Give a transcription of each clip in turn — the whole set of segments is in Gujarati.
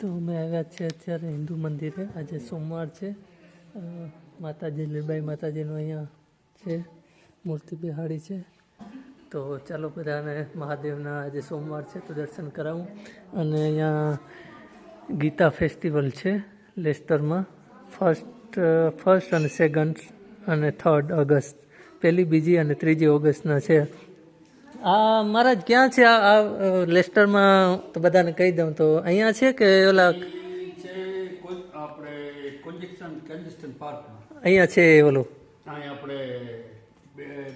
તો અમે આવ્યા છે અત્યારે હિન્દુ મંદિરે. આજે સોમવાર છે. માતાજી, લીલબાઈ માતાજીનું અહીંયા છે. મૂર્તિ બિહાડી છે. તો ચાલો બધાને મહાદેવના આજે સોમવાર છે તો દર્શન કરાવું. અને અહીંયા ગીતા ફેસ્ટિવલ છે લેસ્ટરમાં. ફર્સ્ટ ફર્સ્ટ અને સેકન્ડ અને થર્ડ ઓગસ્ટ. પહેલી, બીજી અને ત્રીજી ઓગસ્ટના છે. આ મહારાજ ક્યાં છે? આ લેસ્ટરમાં તો બધાને કહી દઉં તો. અહીંયા છે કે ઓલા અહીંયા છે ઓલું.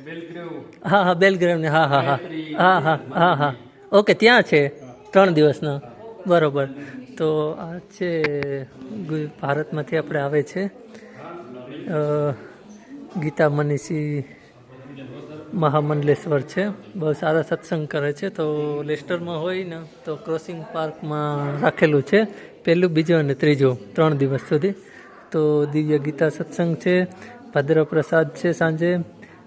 બેલગ્રેવ હા હા બેલગ્રામ ને હા હા. હા હા હા હા હા. ઓકે ત્યાં છે. ત્રણ દિવસના. બરોબર. તો આ છે ભારતમાંથી આપણે આવે છે. ગીતા મનીષી મહામંડલેશ્વર છે. બહુ સારા સત્સંગ કરે છે. તો લેસ્ટરમાં હોય ને, તો ક્રોસિંગ પાર્કમાં રાખેલું છે. પહેલું, બીજું અને ત્રીજું ત્રણ દિવસ સુધી. તો દિવ્ય ગીતા સત્સંગ છે ભદ્ર પ્રસાદ છે સાંજે.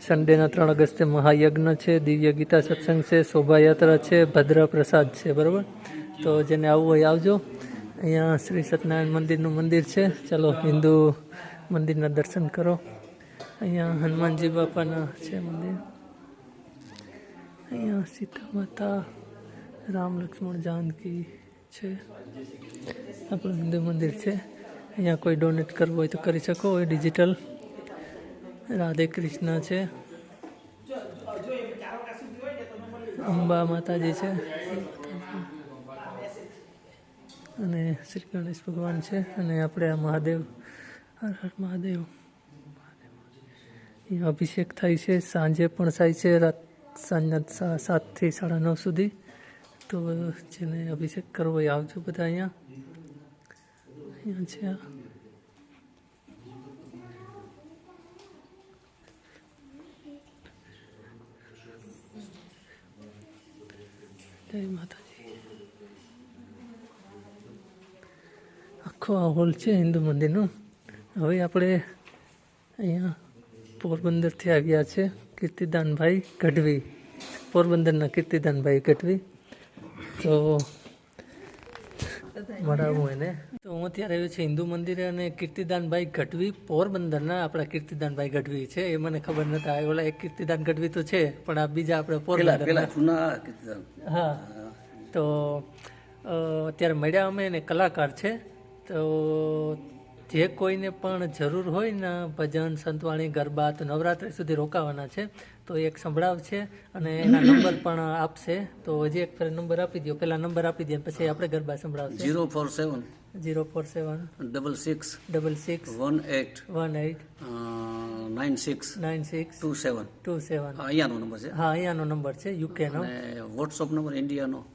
સન્ડેના ત્રણ ઓગસ્ટે મહાયજ્ઞ છે, દિવ્ય ગીતા સત્સંગ છે, શોભાયાત્રા છે ભદ્ર પ્રસાદ છે, બરાબર? તો જેને આવવું હોય આવજો. અહીંયા શ્રી સત્યનારાયણ મંદિરનું મંદિર છે. ચાલો, હિન્દુ મંદિરના દર્શન કરો. અહીંયા હનુમાનજી બાપાના છે મંદિર. સીતા માતા રામ લક્ષ્મણ જાનકી છે. આપણું હિન્દુ મંદિર છે. અહીંયા કોઈ ડોનેટ કરવું હોય તો કરી શકો. હોય ડિજિટલ રાધે કૃષ્ણ છે. અંબા માતાજી છે. અને શ્રી ગણેશ ભગવાન છે. અને આપણે આ મહાદેવ. હર હર મહાદેવ. અભિષેક થાય છે. સાંજે પણ થાય છે. રાત સાંજના સાતથી સાડા નવ સુધી. તો જેને અભિષેક કરવો એ આવજો બધા અહીંયા. અહીંયા છે જય માતાજી. આખો આ હોલ છે હિન્દુ મંદિરનો. હવે આપણે અહીંયા પોરબંદરથી આવ્યા છે. કીર્તિદાનભાઈ ગઢવી પોરબંદરના કીર્તિદાનભાઈ ગઢવી. તો મળાવું એને. તો હું અત્યારે આવ્યો છું હિન્દુ મંદિરે અને કીર્તિદાનભાઈ ગઢવી પોરબંદરના આપણા કીર્તિદાનભાઈ ગઢવી છે. એ મને ખબર નતા ઓલા એક કીર્તિદાન ગઢવી તો છે પણ આ બીજા આપણે પોરબંદર હા. તો અત્યારે મળ્યા અમે એને કલાકાર છે. તો જે કોઈને પણ જરૂર હોય ને ભજન સંતવાણી ગરબા તો નવરાત્રિ સુધી રોકાવાના છે તો એક સંભળાવ છે અને એના નંબર પણ આપશે. તો હજી એક ફેર નંબર આપી દો પહેલા નંબર આપી દે પછી આપણે garba સંભળાવશે. Zero four seven. Zero four seven. Double six. Double six. One eight. One eight. Nine six. Nine six. Two seven. Two seven. અહીંયાનો number છે. હા અહીંયાનો નંબર છે યુકેનો. અને WhatsApp number ઇન્ડિયાનો.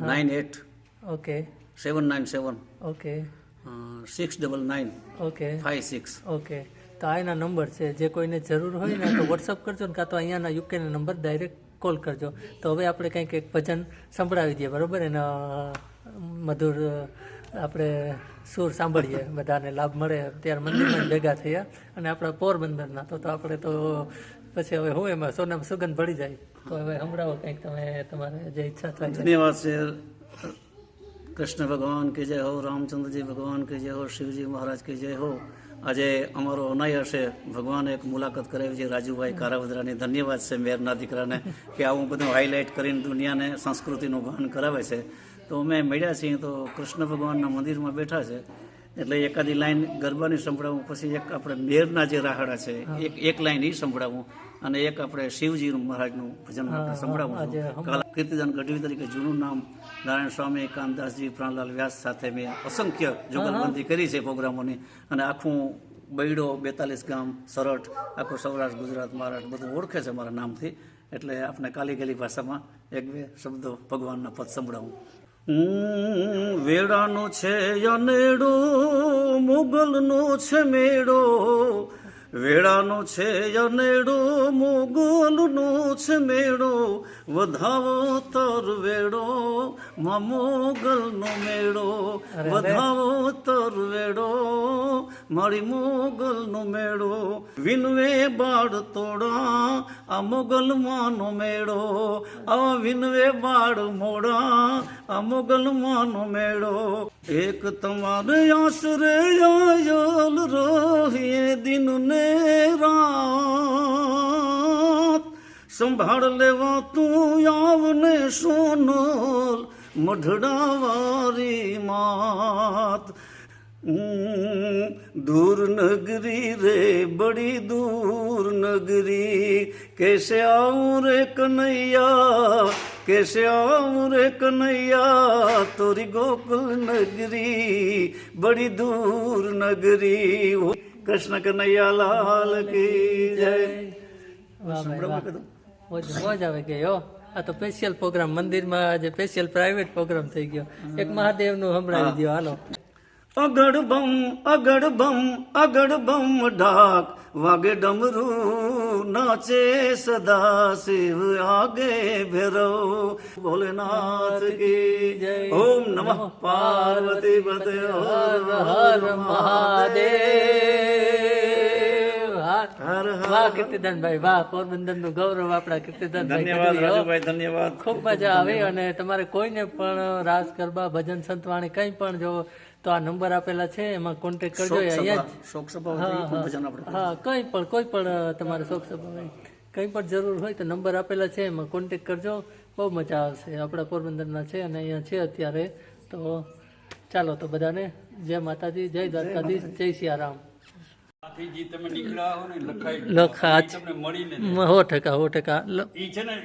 Nine eight. Okay. Seven nine seven. Okay. Six double nine okay five six okay તો આ એના નંબર છે. જે કોઈને જરૂર હોય ને તો વોટ્સઅપ કરજો ને કાં તો અહીંયાના યુકેના નંબર ડાયરેક્ટ કોલ કરજો. તો હવે આપણે કંઈક એક ભજન સંભળાવી દઈએ બરાબર? એના મધુર આપણે સુર સાંભળીએ. બધાને લાભ મળે. ત્યારે મંદિરમાં ભેગા થયા અને આપણા પોરબંદરના. તો તો આપણે તો પછી હવે હું એમાં સોનામાં સુગંધ ભળી જાય. તો હવે સંભળાવો કંઈક તમે તમારે જે ઈચ્છા થાય. ધન્યવાદ કૃષ્ણ ભગવાન કે જય હો, રામચંદ્રજી ભગવાન કે જય હો, શિવજી મહારાજ કે જય હો. આજે અમારો અનાય હશે. ભગવાન એક મુલાકાત કરાવી છે રાજુભાઈ કારાવદરાની. ધન્યવાદ છે મેરના દીકરાને કે આવું બધું હાઇલાઇટ કરીને દુનિયાને સંસ્કૃતિનું ભાન કરાવે છે. તો અમે મળ્યા છીએ તો કૃષ્ણ ભગવાનના મંદિરમાં બેઠા છે. એટલે એકાદી લાઈન ગરબાની સંભળાવું, પછી એક આપણે મેરના જે રાહડા છે, એક એક લાઈન એ સંભળાવું. અને એક આપણે શિવજીનું મહારાજનું ભજન આપણે સંભળાવું છું. કાલા કીર્તિદાન ગઢવી તરીકે જૂનું નામ નારાયણ સ્વામી કામદાસજી પ્રાણલાલ વ્યાસ સાથે મેં અસંખ્ય જુગલબંધી કરી છે પ્રોગ્રામોની. અને આખું બૈડો બેતાલીસ ગામ સરઠ આખું સૌરાષ્ટ્ર ગુજરાત મહારાષ્ટ્ર બધું ઓળખે છે મારા નામથી. એટલે આપણે કાલી ગેલી ભાષામાં એક બે શબ્દો ભગવાનના પદ સંભળાવું. હું વેડાનો છે અનેડો મુગલનો છે મેળો વેળાનો છે અનેડું મોગલનો છે મેળો વધાવો તર વેડો મોગલનો મેળો વધાવો તર વેડો મારી મોગલનો મેળો. વિનવે બાળ તોડા આ મોગલ મેળો. આ વિનવે બાળ મોડા આ મોગલ મેળો. એક તમારે આશરે આયલ રોહિએ દિન ને રાત. સંભાળ લેવા તું આવને સોનલ મઢડાવારી માત. દૂર નગરી રે, બડી દૂર નગરી. કેસે આવું રે કનૈયા, કેસે આવું રે કનૈયા, તોરી ગોકુલ નગરી, બડી દૂર નગરી. કૃષ્ણ કનૈયા લાલ કી જય. મોજ મોજ આવે કે હો. આ તો સ્પેશિયલ પ્રોગ્રામ મંદિરમાં આજે સ્પેશિયલ પ્રાઇવેટ પ્રોગ્રામ થઈ ગયો. એક મહાદેવનું સંભળાવી દો હાલો. અગડ બમ અગડ બમ અગડ બમ ઢાક. વાગે ડમરું નાચે સદા શિવ આગે ભેરો ભોલેનાથ કી જય. ઓમ નમઃ પાર્વતી પતે. હર હર મહાદેવ. હા. હર હર. વાહ કીર્તિદાનભાઈ વાહ પોરબંદરનું ગૌરવ આપણા કીર્તિદાન ધન્યવાદ. રાજુભાઈ ધન્યવાદ. ખૂબ મજા આવી અને તમારે કોઈને પણ રાસ ગરબા ભજન સંતવાણી કંઈ પણ જો તો આ નંબર આપેલા છે એમાં કોન્ટેક્ટ કરજો. અહીંયા શોક સભા હા કંઈ પણ કોઈ પણ તમારે શોક સભા કંઈ પણ જરૂર હોય તો નંબર આપેલા છે એમાં કોન્ટેક્ટ કરજો. બહુ મજા આવશે. આપણા પોરબંદરના છે અને અહીંયા છે અત્યારે. તો ચાલો તો બધાને જય માતાજી જય દ્વારકાધીશ જય સિયારામ. આથી તમે નીકળ્યા હો ને લખાઈ લખા મળીને હો ટકા હો ટકા ઈ છે ને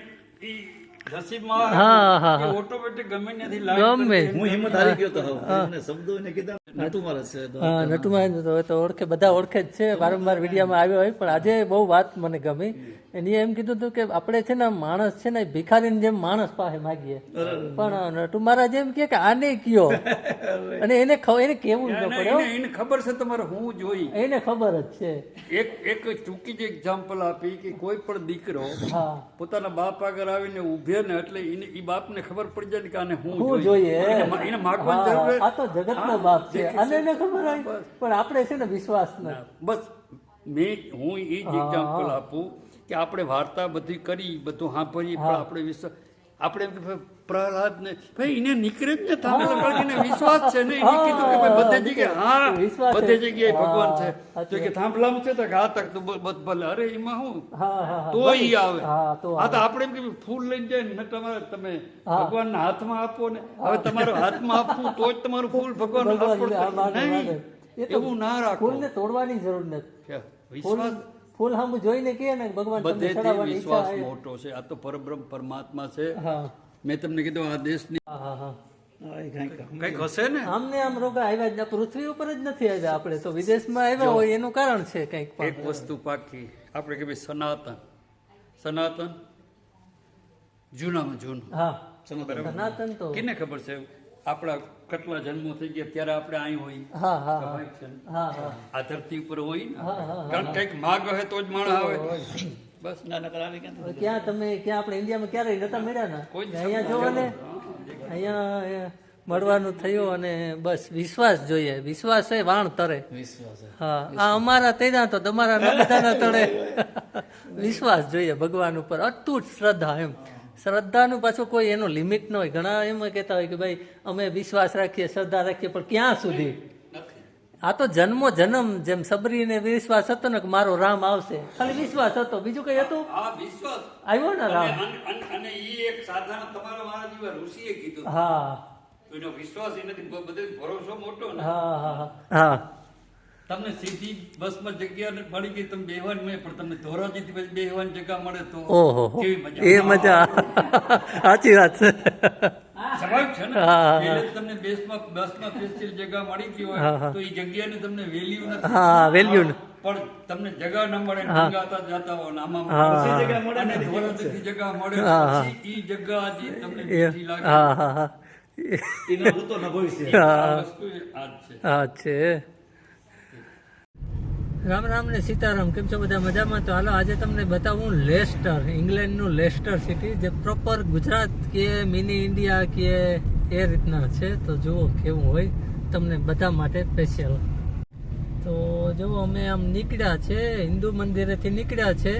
ઈ નસીબમાં હા હા હા. ઓટોમેટિક ગમે ત્યાંથી ગમે. હું હિંમત હારી ગયો તો હવે. શબ્દો એને કીધા નતું છે હા નટુમાં તો તો ઓળખે બધા ઓળખે જ છે વારંવાર વિડીયોમાં આવ્યો હોય પણ આજે બહુ વાત મને ગમી. એની એમ કીધું હતું કે આપણે છે ને માણસ છે ને ભિખારીની જેમ માણસ પાસે માગીએ. પણ નટુ મહારાજ એમ કે આને કયો? અને એને એને કેવું ન પડે એને ખબર છે તમારે હું જોઈ. એને ખબર જ છે. એક એક ચૂકી જ એક્ઝામ્પલ આપી કે કોઈ પણ દીકરો પોતાના બાપ આગળ આવીને ઉભે ને એટલે એને એ બાપને ખબર પડી જાય કે આને હું હું જોઈએ. એને માગવાની જરૂર આ તો જગતનો બાપ છે. અને એને ખબર પણ આપણે છે ને વિશ્વાસ ના. બસ મેં હું એ જ એક્ઝામ્પલ આપું. કે આપણે વાર્તા બધી કરી બધું સાંભળીએ પણ આપણે વિશ્વ આપણે એમ કે ભાઈ ભાઈ એને નીકળે જ ને થાંભલા વિશ્વાસ છે ને? એને કીધું કે ભાઈ બધે જગ્યાએ હા બધે જગ્યાએ ભગવાન છે. તો કે થાંભલામાં છે તો કે તક તો ભલે. અરે એમાં હું? તો ઈ આવે. હા તો આપણે એમ કે ફૂલ લઈને જાય ને તમારે તમે ભગવાનના હાથમાં આપો ને. હવે તમારો હાથમાં આપવું તો જ તમારું ફૂલ ભગવાન એવું ના રાખો. ફૂલને તોડવાની જરૂર નથી. વિશ્વાસ ફૂલ સામું જોઈને કહે ને ભગવાન ઈચ્છા વિશ્વાસ મોટો છે. આ તો પરબ્રહ્મ પરમાત્મા છે. મેં તમને કીધું આ દેશની કંઈક હશે ને? અમને આમ રોગા આવ્યા જ ના પૃથ્વી ઉપર જ નથી આવ્યા આપણે. તો વિદેશમાં આવ્યા હોય એનું કારણ છે કંઈક એક વસ્તુ પાકી. આપણે કે ભાઈ સનાતન. સનાતન? જૂનામાં જૂનું. હા. સનાતન તો કેને ખબર છે? આપણા કેટલા જન્મો થઈ ગયા ત્યારે આપણે અહીં હોય. આ ધરતી ઉપર હોય ને કારણ કંઈક માગ હે તો જ માણસ આવે. બસ ના ના. કરાવી ક્યાં તમે ક્યાં આપણે ઇન્ડિયામાં ક્યારે નતા મળ્યા ને? અહીંયા જોવો ને. અહીંયા મળવાનું થયું અને બસ વિશ્વાસ જોઈએ. વિશ્વાસ એ વાણ તરે. હા. આ અમારા તેના તો તમારા ન બધાના તળે. વિશ્વાસ જોઈએ ભગવાન ઉપર. અતૂટ શ્રદ્ધા એમ. શ્રદ્ધાનું પાછું કોઈ એનો લિમિટ ન હોય. ઘણા એમ કહેતા હોય કે ભાઈ અમે વિશ્વાસ રાખીએ શ્રદ્ધા રાખીએ પણ ક્યાં સુધી? આ તો જન્મો જન્મ જેમ સબરીને વિશ્વાસ હતો ને કે મારો રામ આવશે. ખાલી વિશ્વાસ હતો. બીજું કઈ હતું? આવ્યો ને રામ? અને- અને એક સાધારણ તમારો મારા જીવા ઋષિએ કીધું. હા. એનો વિશ્વાસ એનાથી બધે ભરોસો મોટો હા હા હા. હા. તમને સીધી બસમાં જગ્યા મળી ગઈ તમે બેહવાની મળે પણ તમને ધોરાજીથી પછી બેહવાની જગ્યા મળે તો ઓહો કેવી મજા એ મજા સાચી વાત છે. સ્વાભાવિક છે ને? હા, હા, પહેલે જ તમને બસમાં બસમાં સ્પેશિયલ જગ્યા મળી ગઈ હોય તો એ જગ્યાની તમને વેલ્યુ નથી. હા, value પણ તમને જગા ન મળે ને જતા હો આમાં જગ્યા મળે ને ધોરાજીથી જગ્યા મળે હા, હા. પછી ઈ જગ્યા હજી તમને મીઠી લાગે. હા હા હા. એના ભૂતો ન ભવિષ્ય. આ વસ્તુ આ છે. હા છે. રામ રામ ને સીતારામ, કેમ છો બધા મજામાં? તો હાલો, આજે તમને બતાવું લેસ્ટર, ઇંગ્લેન્ડનું લેસ્ટર સિટી, જે પ્રોપર ગુજરાત કે મિની ઇન્ડિયા કે એ રીતના છે. તો જુઓ કેવું હોય તમને બધા માટે સ્પેશિયલ તો જુઓ, અમે આમ નીકળ્યા છે, હિન્દુ મંદિરેથી નીકળ્યા છે.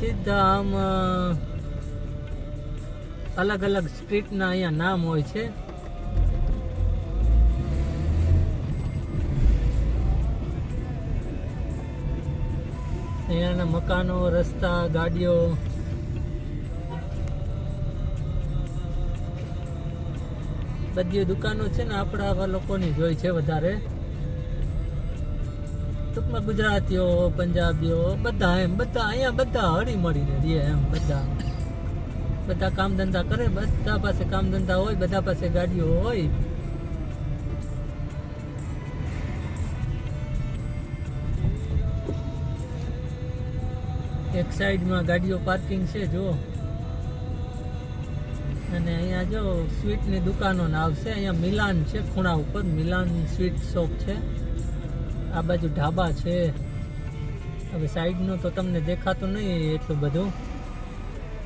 સીધા આમ અલગ અલગ સ્ટ્રીટના અહીંયા નામ હોય છે. અહીંયાના મકાનો, રસ્તા, ગાડીઓ. બધી દુકાનો છે ને આપણા આવા લોકોની જ હોય છે વધારે. ટૂંકમાં ગુજરાતીઓ, પંજાબીઓ, બધા એમ, બધા અહીંયા બધા હળી મળીને રહે એમ બધા. બધા કામ ધંધા કરે, બધા પાસે કામ ધંધા હોય, બધા પાસે ગાડીઓ હોય. સાઈડમાં ગાડીઓ પાર્કિંગ છે જો અને અહીંયા જો સ્વીટની દુકાનો આવશે, અહીંયા મિલાન છે, ખૂણા ઉપર. મિલાન સ્વીટ શોપ છે. આ બાજુ ઢાબા છે. હવે સાઈડનું તો તમને દેખાતું નહીં એટલું બધું.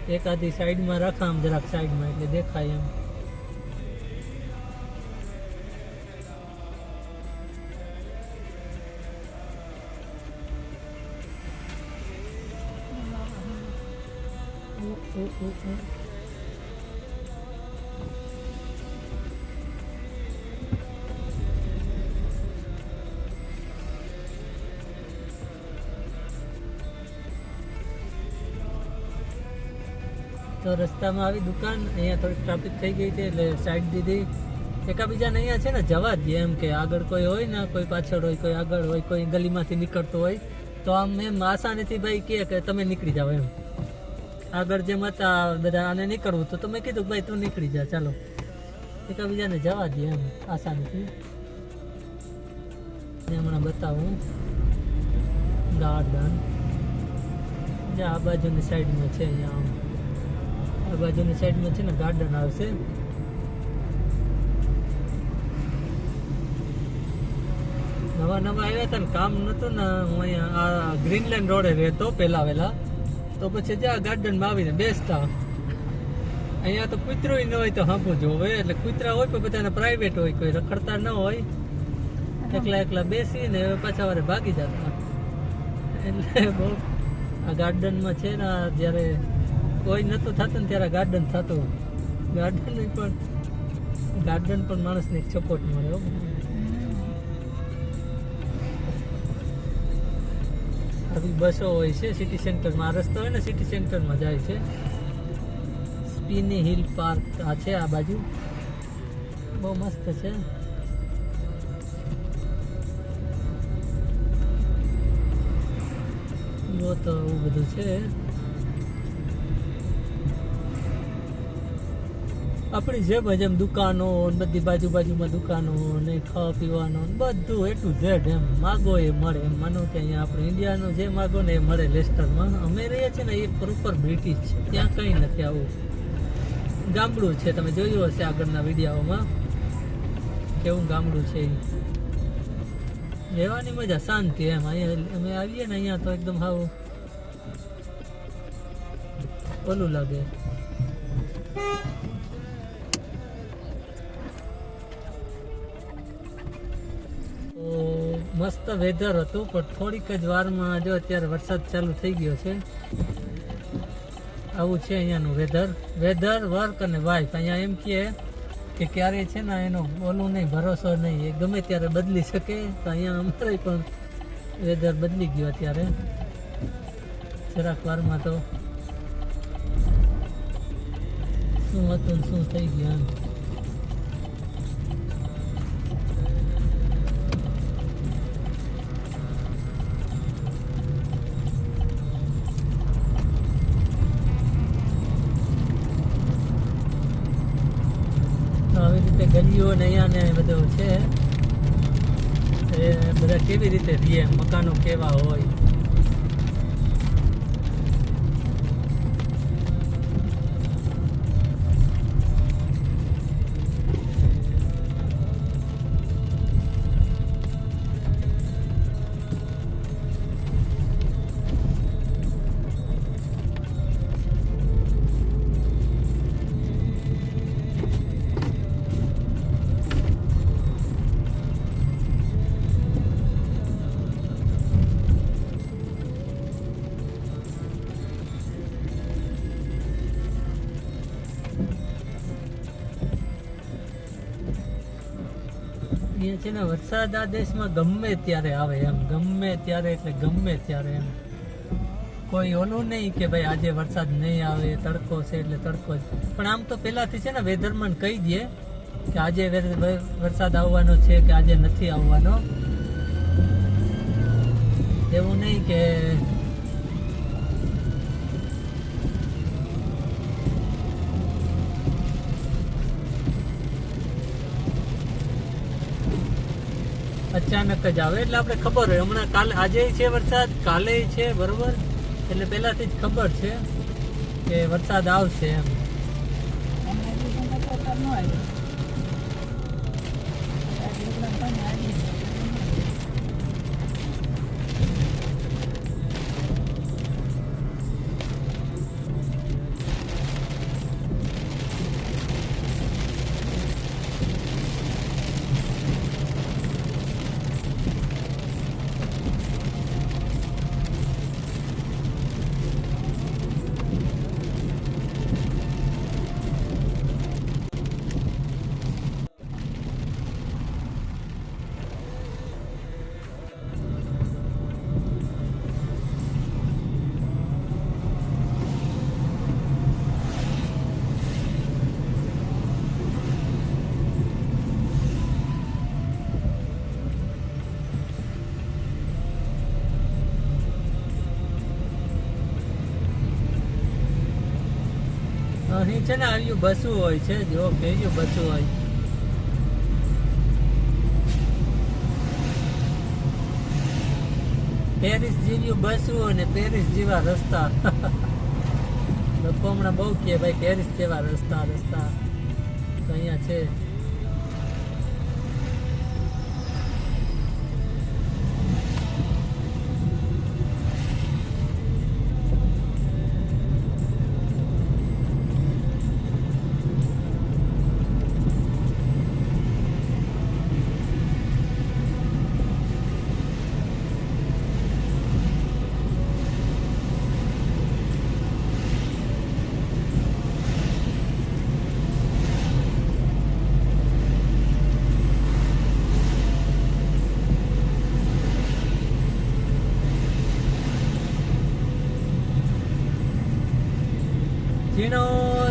એકાદી સાઈડમાં રાખા, આમ જરાક સાઈડમાં એટલે દેખાય એમ. ઉ, ઉ, ઉ, ઉ. તો રસ્તામાં આવી દુકાન અહીંયા થોડી ટ્રાફિક થઈ ગઈ હતી એટલે સાઈડ દીધી એકાબીજાને અહીંયા છે ને જવા જ દે એમ કે આગળ કોઈ હોય ને કોઈ પાછળ હોય કોઈ આગળ હોય કોઈ ગલીમાંથી નીકળતો હોય તો આમ એમ આસાનીથી ભાઈ કહે કે તમે નીકળી જાઓ એમ આગળ જેમ હતા, બધા આને નીકળવું તો તમે કીધું ભાઈ તું નીકળી જા, ચાલો. એકબીજાને જવા દે એમ, આસાનીથી. હમણાં બતાવું. ગાર્ડન જે આ બાજુની સાઈડમાં છે અહીંયા આ બાજુની સાઈડમાં છે ને ગાર્ડન આવશે. નવા નવા આવ્યા હતા ને, કામ નતું ને, હું અહીંયા આ ગ્રીનલેન્ડ રોડે રહેતો પહેલા વહેલા. તો પછી જ્યાં ગાર્ડનમાં આવીને બેસતા, અહીંયા તો કૂતરો ન હોય તો હાંભું જોવે એટલે કૂતરા હોય પણ બધાને પ્રાઇવેટ હોય, કોઈ રખડતા ન હોય. એકલા એકલા બેસીને પાછા વારે ભાગી જતા. એટલે બહુ આ ગાર્ડનમાં છે ને જ્યારે કોઈ નહોતું થતું ને ત્યારે ગાર્ડન થતું. ગાર્ડન પણ ગાર્ડન પણ માણસને સપોર્ટ મળે આવી બસો હોય છે સિટી સેન્ટરમાં રસ્તો હોય ને સિટી સેન્ટરમાં જાય છે. સ્પીની હિલ પાર્ક આ છે આ બાજુ. બહુ મસ્ત છે. જો તો એવું બધું છે. આપણી જેમ જ એમ દુકાનો બધી બાજુ બાજુમાં દુકાનો ને ખાવા પીવાનો બધું એટલું ઝેડ એમ માગો એ મળે. એમ માનો કે અહીંયા આપણે ઇન્ડિયાનો જે માગો ને એ મળે લેસ્ટરમાં. અમે રહીએ છીએ ને એ પ્રોપર બ્રિટિશ છે. ત્યાં કંઈ નથી આવું. ગામડું છે. તમે જોયું હશે આગળના વિડીયોમાં. કેવું ગામડું છે રહેવાની મજા, શાંતિ એમ. અહીંયા અમે આવીએ ને અહીંયા તો એકદમ હાવ ઓલું લાગે. મસ્ત વેધર હતું, પણ થોડીક જ વારમાં જો અત્યારે વરસાદ ચાલુ થઈ ગયો છે. આવું છે અહીંયાનું વેધર વેધર વર્ક અને વાઇફ અહીંયા એમ કહે કે ક્યારે છે ને એનો ઓલું નહીં, ભરોસો નહીં. એ ગમે ત્યારે બદલી શકે, તો અહીંયા અમારે પણ વેધર બદલી ગયો અત્યારે. જરાક વારમાં તો શું હતું શું થઈ ગયું કેવી રીતે રહીએ મકાનો કેવા હોય છે ને વરસાદ આ દેશમાં ગમે ત્યારે આવે એમ, ગમે ત્યારે એટલે ગમે ત્યારે એમ. કોઈ ઓલું નહીં કે ભાઈ આજે વરસાદ નહીં આવે, તડકો છે એટલે તડકો જ. પણ આમ તો પહેલાંથી છે ને વેધરમેન કહી દે કે આજે વરસાદ આવવાનો છે કે આજે નથી આવવાનો. એવું નહીં કે અચાનક જ આવે. એટલે આપણે ખબર હોય. હમણાં કાલે આજે છે વરસાદ, કાલે છે બરોબર એટલે પહેલાથી જ ખબર છે કે વરસાદ આવશે એમ. અહીં છે ને આવ્યું બસું હોય છે, જો કેયું બસું હોય. પેરિસ જેવું બસું અને પેરિસ જેવા રસ્તા. લોકો હમણાં બહુ કે ભાઈ, પેરિસ જેવા રસ્તા રસ્તા. અહીંયા છે.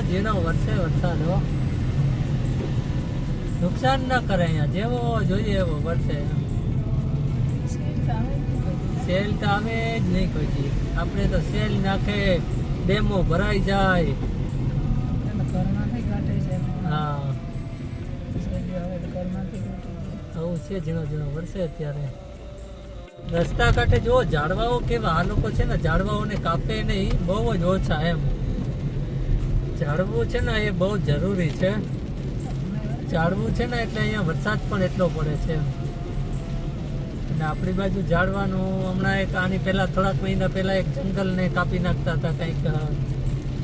ઝીણો વરસે વરસાદ હો. નુકસાન ન કરે અહીંયા. જેવો જોઈએ એવો વરસે સેલ તો આવે જ નહીં કોઈ. આપણે તો સેલ નાખે, ડેમો ભરાઈ જાય. હા. આવું છે ઝીણો ઝીણો વરસે અત્યારે. રસ્તા કાંઠે જો ઝાડવાઓ કેવા. આ લોકો છે ને ઝાડવાઓને કાપે નહીં. બહુ જ ઓછા એમ. ઝાડવું છે ને, એ બહુ જરૂરી છે. ઝાડવું છે ને, એટલે અહીંયા વરસાદ પણ એટલો પડે છે. અને આપણી બાજુ ઝાડવાનું હમણાં એક આની પહેલાં થોડાક મહિના પહેલાં એક જંગલને કાપી નાખતા હતા કંઈક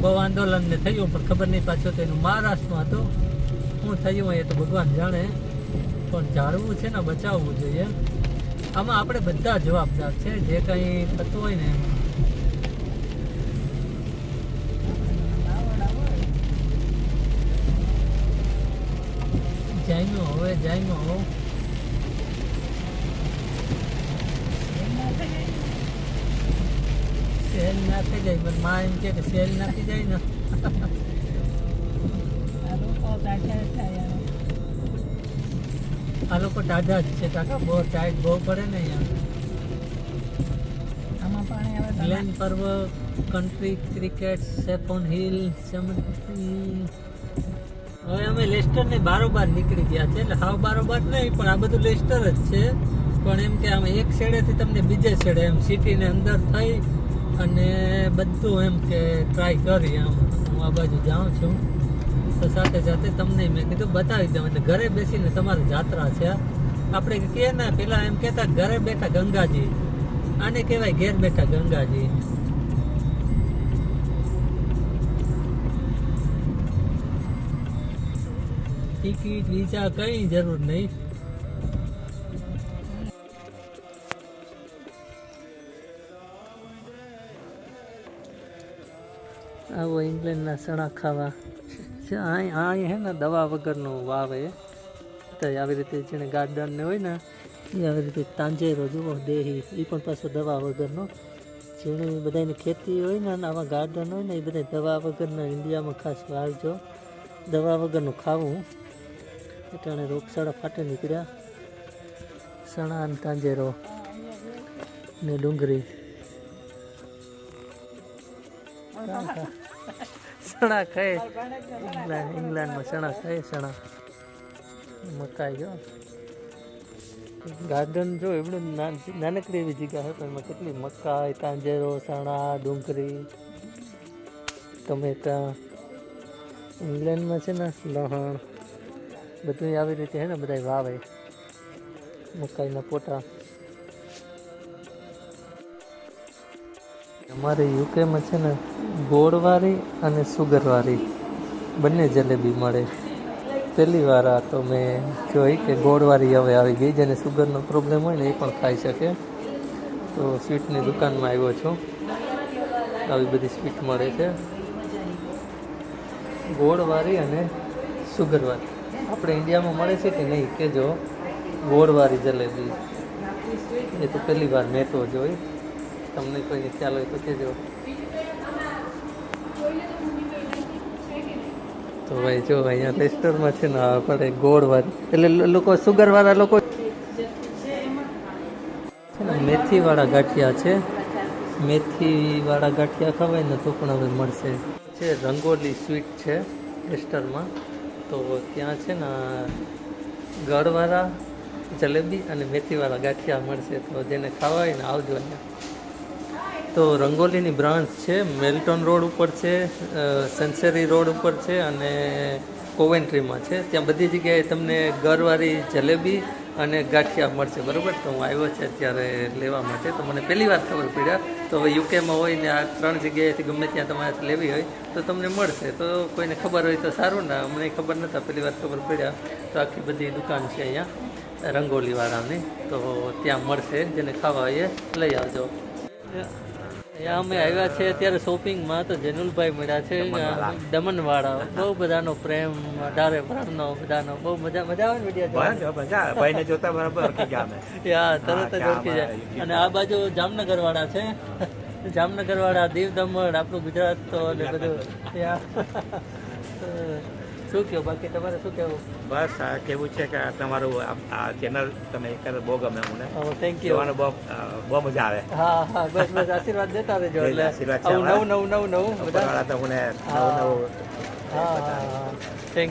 બહુ આંદોલન ને થયું, પણ ખબર નહીં પાછું તેનું મહારાષ્ટ્રમાં હતું. શું થયું એ તો ભગવાન જાણે. પણ ઝાડવું છે ને, બચાવવું જોઈએ. આમાં આપણે બધા જવાબદાર છે. જે કંઈ થતું હોય ને હવે હો. સેલ નાખી જાય પણ માં એમ કે સેલ નાખી જાય ને. આ લોકો ટાઢા જ છે કાકા. બહુ ટાઈટ બહુ પડે ને અહીંયા. ગ્લેન પર્વ કન્ટ્રી ક્રિકેટ સેપોન હિલ સેમન્ટી હવે અમે લેસ્ટર ને બારોબાર નીકળી ગયા છે, એટલે હાવ બારોબાર નહીં, પણ આ બધું લેસ્ટર જ છે. પણ એમ કે આમ એક છેડેથી તમને બીજે છેડે એમ સિટીને અંદર થઈ અને બધું એમ કે ટ્રાય કરી આમ. હું આ બાજુ જાઉં છું. તો સાથે સાથે તમને મેં કીધું બતાવી દઉં, એટલે ઘરે બેસીને તમારી જાત્રા છે. આપણે કે ને, પેલા એમ કહેતા, ઘરે બેઠા ગંગાજી. આને કહેવાય ઘેર બેઠા ગંગાજી. ટિકિટ, વિઝા કઈ જરૂર નહીં. આવો ઇંગ્લેન્ડના સણા ખાવા. અહીં અહીં હે ને દવા વગરનું વાવે તો આવી રીતે જેને ગાર્ડન ને હોય ને, એ આવી રીતે તાંજેરો જુઓ, દેહી એ પણ પાછો દવા વગરનો. જેને બધાની ખેતી હોય ને આવા ગાર્ડન હોય ને, એ બધા દવા વગરના ઇન્ડિયામાં ખાસ વાવજો. દવા વગરનું ખાવું. એટલે રોગશાળા ફાટે નીકળ્યા. સણા અને તાંજેરો ને ડુંગળી સણા ખાય. ઇંગ્લેન્ડ, ઇંગ્લેન્ડમાં સણા ખાય, સણા. મકાઈ જો ગાર્ડન જો એવડું નાનકડી એવી જગ્યા છે પણ એમાં કેટલી મકાઈ, તાંજેરો, સણા ડુંગળી ટમેટા ઇંગ્લેન્ડમાં છે ને, લહણ. બધું આવી રીતે છે ને બધા વાવે. મકાઈના પોટા. અમારે યુકેમાં છે ને ગોળવાળી અને સુગરવાળી બંને જલેબી મળે. પહેલી વાર આ તો મેં જોઈ કે ગોળવાળી હવે આવી ગઈ જેને સુગરનો પ્રોબ્લેમ હોય ને એ પણ ખાઈ શકે. તો સ્વીટની દુકાનમાં આવ્યો છું. આવી બધી સ્વીટ મળે છે. ગોળવાળી અને સુગરવાળી આપણે ઇન્ડિયામાં મળે છે કે નહીં કે જો ગોળવાળી જલેબી. એ તો પહેલી વાર મેં તો જોઈ. તમને કોઈ ખ્યાલ હોય તો કહેજો. તો ભાઈ જો અહીંયા રેસ્ટોરમાં છે ને આપણે ગોળવાળી એટલે લોકો સુગરવાળા લોકો મેથીવાળા ગાંઠિયા છે. મેથીવાળા ગાંઠિયા ખવાય ને તો પણ હવે મળશે. છે રંગોલી સ્વીટ છે રેસ્ટોરમાં તો ત્યાં છે ને, ગળવાળા, જલેબી અને મેથીવાળા ગાંઠિયા મળશે. તો જેને ખાવા હોય ને આવજો અહીંયા. તો રંગોલીની બ્રાન્ચ છે, મેલ્ટોન રોડ ઉપર છે સનસેરી રોડ ઉપર છે અને કોવેન્ટ્રીમાં છે. ત્યાં બધી જગ્યાએ તમને ગરવાળી જલેબી અને ગાંઠિયા મળશે, બરાબર? તો હું આવ્યો છે અત્યારે લેવા માટે. તો મને પહેલી વાર ખબર પડ્યા. તો હવે યુકેમાં હોય ને આ ત્રણ જગ્યાએથી ગમે ત્યાં તમારે લેવી હોય, તો તમને મળશે. તો કોઈને ખબર હોય તો સારું ને, અમને ખબર નહોતા પહેલી વાર ખબર પડ્યા. તો આખી બધી દુકાન છે અહીંયા, રંગોલીવાળાની. તો ત્યાં મળશે, જેને ખાવા હોય લઈ આવજો. અમે આવ્યા છે અત્યારે શોપિંગમાં તો જેનુલભાઈ મળ્યા છે દમનવાળા બહુ બધાનો પ્રેમ અઢારે વર્ણનો બધાનો. બહુ મજા મજા આવે ને વીડિયો ભાઈને જોતા બરાબર યા તરત જ ઓળખી જાય. અને આ બાજુ જામનગર વાળા છે. જામનગર વાળા દીવ દમણ આપણું ગુજરાત તો અને બધું. યા. શું કહો બાકી તમારે શું કહેવું? બસ આ કેવું છે કે તમારું આ- ચેનલ તમે એક બહુ ગમે મને થેન્ક યુ જોવાનું બહુ બહુ મજા આવે. હા હા બસ બસ આશીર્વાદ દેતા રહેજો એટલે આશીર્વાદ. નવું નવું નવું નવું બધા ઉપરવાળા તો મને હા. નવું નવું હા થેન્ક